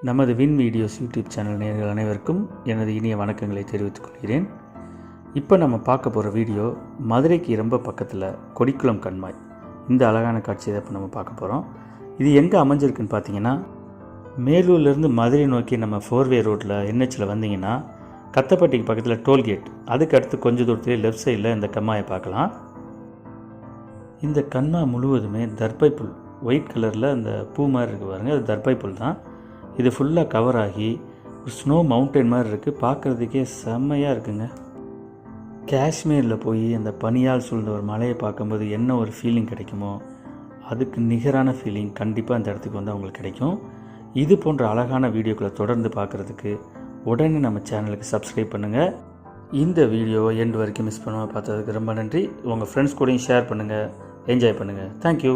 நமது win videos YouTube channel நேர்கள் அனைவருக்கும் எனது இனிய வணக்கங்களை தெரிவித்துக் கொள்கிறேன். இப்போ நம்ம பார்க்க போகிற வீடியோ மதுரைக்கு ரொம்ப பக்கத்தில் கொடிக்குளம் கண்மாய். இந்த அழகான காட்சியை தான் இப்போ நம்ம பார்க்க போகிறோம் இது எங்கே அமைஞ்சிருக்குன்னு பார்த்தீங்கன்னா மேலூர்லேருந்து மதுரை நோக்கி நம்ம ஃபோர்வே ரோட்டில் என்ஹெச்சில் வந்தீங்கன்னா கத்தப்பட்டிக்கு பக்கத்தில் டோல்கேட் அதுக்கு அடுத்து கொஞ்சம் தூரத்துலேயே லெஃப்ட் சைடில் இந்த கம்மாயை பார்க்கலாம். இந்த கண்மா முழுவதுமே தர்பை புல் ஒயிட் கலரில் அந்த பூ மாதிரி இருக்குது பாருங்கள் அது தர்பை புல் தான். இது ஃபுல்லாக கவர் ஆகி ஒரு ஸ்னோ மவுண்டன் மாதிரி இருக்குது பார்க்குறதுக்கே செம்மையாக இருக்குங்க. காஷ்மீரில் போய் அந்த பனியால் சூழ்ந்த ஒரு மலையை பார்க்கும்போது என்ன ஒரு ஃபீலிங் கிடைக்குமோ அதுக்கு நிகரான ஃபீலிங் கண்டிப்பாக அந்த இடத்துக்கு வந்து அவங்களுக்கு கிடைக்கும். இது போன்ற அழகான வீடியோக்களை தொடர்ந்து பார்க்குறதுக்கு உடனே நம்ம சேனலுக்கு சப்ஸ்கிரைப் பண்ணுங்கள் இந்த வீடியோவை எண்டு வரைக்கும் மிஸ் பண்ணாமல் பார்த்ததுக்கு ரொம்ப நன்றி. உங்கள் ஃப்ரெண்ட்ஸ் கூடயும் ஷேர் பண்ணுங்கள் என்ஜாய் பண்ணுங்கள் தேங்க்யூ